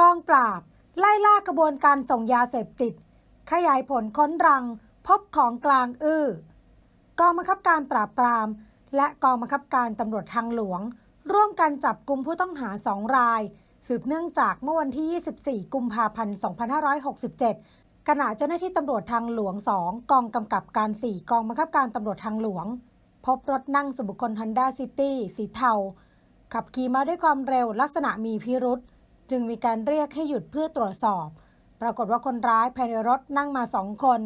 กองปราบ ไล่ล่ากระบวนการส่งยาเสพติด ขยายผลค้นรัง พบของกลางอื้อกองบังคับการปราบปราม และกองบังคับการตำรวจทางหลวง ร่วมกันจับกลุ่มผู้ต้องหาสองราย สืบเนื่องจากเมื่อวันที่ 24 กุมภาพันธ์ 2567 ขณะเจ้าหน้าที่ตำรวจทางหลวง 2 กองกำกับการ 4 กองบังคับการตำรวจทางหลวง พบรถนั่งส่วนบุคคล Honda City สีเทาขับขี่มาด้วยความเร็วลักษณะมีพิรุษ จึงมีการเรียกให้หยุดเพื่อตรวจสอบ ปรากฏว่าคนร้ายภายในรถนั่งมาสองคน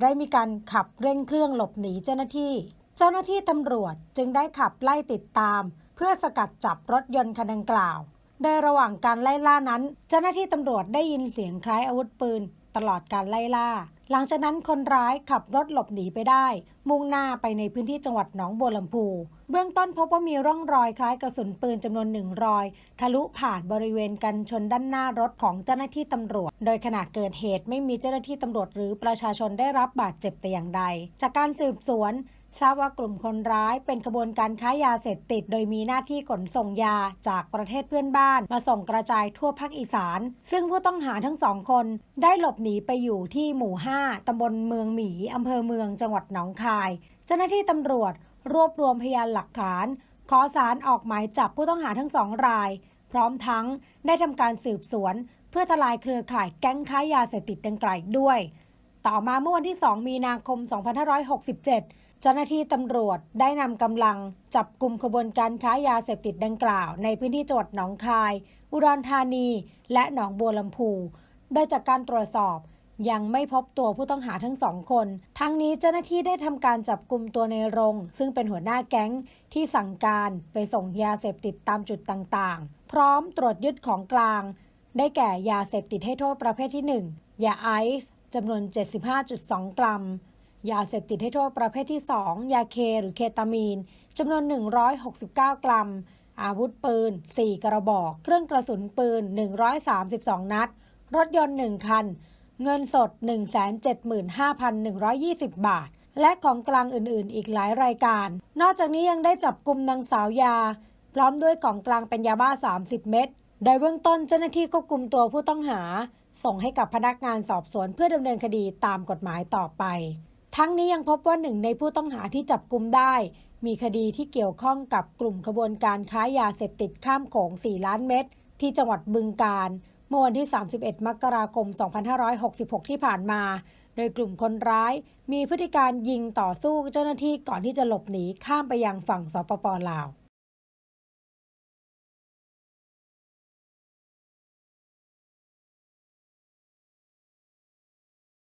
ได้มีการขับเร่งเครื่องหลบหนีเจ้าหน้าที่ เจ้าหน้าที่ตำรวจจึงได้ขับไล่ติดตาม เพื่อสกัดจับรถยนต์คันดังกล่าว โดยระหว่างการไล่ล่านั้น เจ้าหน้าที่ตำรวจได้ยินเสียงคล้ายอาวุธปืน ตลอดการไล่ล่า หลังจากนั้นคนร้ายขับรถหลบหนีไปได้ มุ่งหน้าไปในพื้นที่จังหวัดหนองบัวลำพูเบื้องต้นพบว่ามีร่องรอยคล้ายกระสุนปืนจำนวนหนึ่งรอย ทะลุผ่านบริเวณกันชนด้านหน้ารถของเจ้าหน้าที่ตำรวจ โดยขณะเกิดเหตุไม่มีเจ้าหน้าที่ตำรวจหรือประชาชนได้รับบาดเจ็บแต่อย่างใด จากการสืบสวน ทราบว่ากลุ่มคนร้ายเป็นขบวนการค้ายาเสพติด โดยมีหน้าที่ขนส่งยาจากประเทศเพื่อนบ้าน มาส่งกระจายทั่วภาคอีสาน ซึ่งผู้ต้องหาทั้งสองคน ได้หลบหนีไปอยู่ที่หมู่ 5 ตำบลเมืองหมีอำเภอเมืองจังหวัดหนองคาย เจ้าหน้าที่ตำรวจ รวบรวมพยานหลักฐาน ขอสารออกหมายจับผู้ต้องหาทั้งสองราย พร้อมทั้งได้ทำการสืบสวน เพื่อทลายเครือข่ายแก๊งค้ายาเสพติดดังกล่าวด้วย ต่อมาเมื่อวันที่ 2 มีนาคม 2567 เจ้าหน้าที่ตำรวจได้นำกำลังจับกลุ่มขบวนการค้ายาเสพติดดังกล่าว ในพื้นที่จังหวัดหนองคาย อุดรธานี และหนองบัวลำพูโดยจากการตรวจสอบยังไม่พบตัวผู้ต้องหาทั้งสองคน ทั้งนี้เจ้าหน้าที่ได้ทำการจับกลุ่มตัวในรง ซึ่งเป็นหัวหน้าแก๊งที่สั่งการไปส่งยาเสพติดตามจุดต่างๆ พร้อมตรวจยึดของกลาง ได้แก่ยาเสพติดให้โทษประเภทที่ 1 ยาไอซ์ จำนวน 75.2 กรัม ยาเสพติดให้โทษประเภทที่ 2 ยาเคหรือเคตามีนจำนวน 169 กรัม อาวุธปืน 4 กระบอก เครื่องกระสุนปืน 132 นัด รถยนต์ 1 คัน เงินสด 175,120 บาท และของกลางอื่นๆ อีกหลายรายการ นอกจากนี้ยังได้จับกลุ่มนางสาวยา พร้อมด้วยของกลางเป็นยาบ้า 30 เม็ดโดยเบื้องต้นเจ้าหน้าที่ควบคุมตัวผู้ต้องหา ส่งให้กับพนักงานสอบสวนเพื่อดำเนินคดีตามกฎหมายต่อไป ทั้งนี้ยังพบว่าหนึ่งในผู้ต้องหาที่จับกลุมได้ มีคดีที่เกี่ยวข้องกับกลุ่มขบวนการค้ายาเสพติดข้ามโขง 4 ล้านเม็ดที่จังหวัดบึงกาฬเมื่อวันที่ 31 มกราคม 2566 ที่ผ่านมา โดยกลุ่มคนร้ายมีพฤติการยิงต่อสู้เจ้าหน้าที่ก่อนที่จะหลบหนีข้ามไปยังฝั่งสปปลาว